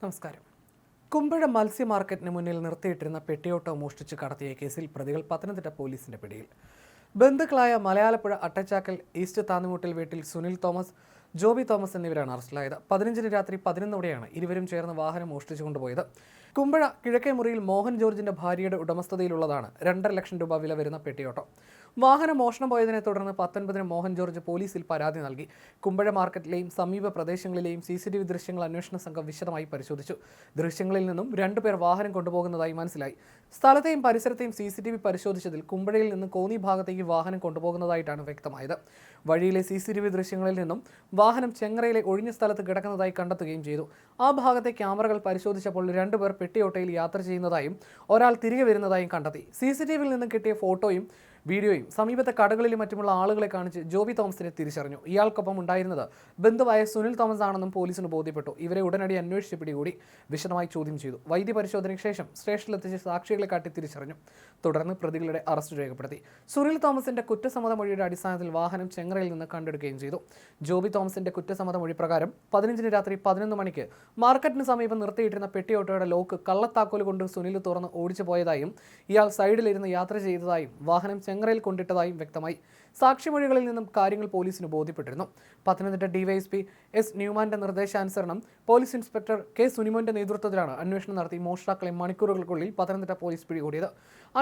നമസ്കാരം. കുമ്പഴ മത്സ്യ മാർക്കറ്റിന് മുന്നിൽ നിർത്തിയിട്ടിരുന്ന പെട്ടിയോട്ടോ മോഷ്ടിച്ച് കടത്തിയ കേസിൽ പ്രതികൾ പത്തനംതിട്ട പോലീസിന്റെ പിടിയിൽ. ബന്ധുക്കളായ മലയാളപ്പുഴ അട്ടച്ചാക്കൽ ഈസ്റ്റ് താന്നുമുട്ടിൽ വീട്ടിൽ സുനിൽ തോമസ് ജോബി തോമസ് എന്നിവരാണ് അറസ്റ്റിലായത്. പതിനഞ്ചിന് രാത്രി പതിനൊന്നോടെയാണ് ഇരുവരും ചേർന്ന് വാഹനം മോഷ്ടിച്ചു കൊണ്ടുപോയത്. കുമ്പഴ കിഴക്കേ മുറിയിൽ മോഹൻ ജോർജിന്റെ ഭാര്യയുടെ ഉടമസ്ഥതയിലുള്ളതാണ് രണ്ടര ലക്ഷം രൂപ വില വരുന്ന പെട്ടിയോട്ടോ. വാഹനം മോഷണം പോയതിനെ തുടർന്ന് പത്തൊൻപതിന് മോഹൻ ജോർജ് പോലീസിൽ പരാതി നൽകി. കുമ്പഴ മാർക്കറ്റിലെയും സമീപ പ്രദേശങ്ങളിലെയും സി സി ടി വി ദൃശ്യങ്ങൾ അന്വേഷണ സംഘം വിശദമായി പരിശോധിച്ചു. ദൃശ്യങ്ങളിൽ നിന്നും രണ്ടുപേർ വാഹനം കൊണ്ടുപോകുന്നതായി മനസ്സിലായി. സ്ഥലത്തെയും പരിസരത്തെയും സി സി ടി വി പരിശോധിച്ചതിൽ കുമ്പഴയിൽ നിന്ന് കോന്നി ഭാഗത്തേക്ക് വാഹനം കൊണ്ടുപോകുന്നതായിട്ടാണ് വ്യക്തമായത്. വഴിയിലെ സി സി ടി വി ദൃശ്യങ്ങളിൽ നിന്നും വാഹനം ചെങ്ങറയിലെ ഒഴിഞ്ഞ സ്ഥലത്ത് കിടക്കുന്നതായി കണ്ടെത്തുകയും ചെയ്തു. ആ ഭാഗത്തെ ക്യാമറകൾ പരിശോധിച്ചപ്പോൾ രണ്ടുപേർ പെട്ടിയോട്ടയിൽ യാത്ര ചെയ്യുന്നതായും ഒരാൾ തിരികെ വരുന്നതായും കണ്ടെത്തി. സി സി ടി വിയിൽ നിന്നും കിട്ടിയ ഫോട്ടോയും വീഡിയോയും സമീപത്തെ കടകളിലും മറ്റുമുള്ള ആളുകളെ കാണിച്ച് ജോബി തോമസിനെ തിരിച്ചറിഞ്ഞു. ഇയാൾക്കൊപ്പം ഉണ്ടായിരുന്നത് ബന്ധുവായ സുനിൽ തോമസ് ആണെന്നും പോലീസിന് ബോധ്യപ്പെട്ടു. ഇവരെ ഉടനടി അന്വേഷിച്ച് പിടികൂടി വിശദമായി ചോദ്യം ചെയ്തു. വൈദ്യ പരിശോധനയ്ക്ക് ശേഷം സ്റ്റേഷനിലെത്തിച്ച് സാക്ഷികളെ കാട്ടി തിരിച്ചറിഞ്ഞു. തുടർന്ന് പ്രതികളുടെ അറസ്റ്റ് രേഖപ്പെടുത്തി. സുനിൽ തോമസിന്റെ കുറ്റസമ്മത മൊഴിയുടെ അടിസ്ഥാനത്തിൽ വാഹനം ചെങ്ങറയിൽ നിന്ന് കണ്ടെടുക്കുകയും ചെയ്തു. ജോബി തോമസിന്റെ കുറ്റസമ്മത മൊഴി പ്രകാരം പതിനഞ്ചിന് രാത്രി പതിനൊന്ന് മണിക്ക് മാർക്കറ്റിന് സമീപം നിർത്തിയിട്ടിരുന്ന പെട്ടിയോട്ടോയുടെ ലോക്ക് കള്ളത്താക്കോൽ കൊണ്ട് സുനിൽ തുറന്ന് ഓടിച്ചു പോയതായും ഇയാൾ സൈഡിലിരുന്ന് യാത്ര ചെയ്തതായും വാഹനം ചെങ്ങറയിൽ കൊണ്ടിട്ടതായും വ്യക്തമായി. സാക്ഷിമൊഴികളിൽ നിന്നും കാര്യങ്ങൾ പോലീസിന് ബോധ്യപ്പെട്ടിരുന്നു. പത്തനംതിട്ട ഡിവൈഎസ്പി എസ് ന്യൂമാന്റെ നിർദ്ദേശാനുസരണം പോലീസ് ഇൻസ്പെക്ടർ കെ സുനിമോന്റെ നേതൃത്വത്തിലാണ് അന്വേഷണം നടത്തി മോഷ്ടാക്കളെ മണിക്കൂറുകൾക്കുള്ളിൽ പത്തനംതിട്ട പോലീസ് പിടികൂടിയത്.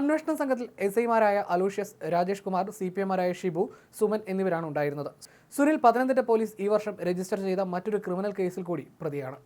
അന്വേഷണ സംഘത്തിൽ എസ് ഐമാരായ Aloysius Rajesh Kumar C P എമാരായ ഷിബു സുമൻ എന്നിവരാണ് ഉണ്ടായിരുന്നത്. സുനിൽ പത്തനംതിട്ട പോലീസ് ഈ വർഷം രജിസ്റ്റർ ചെയ്ത മറ്റൊരു ക്രിമിനൽ കേസിൽ കൂടി പ്രതിയാണ്.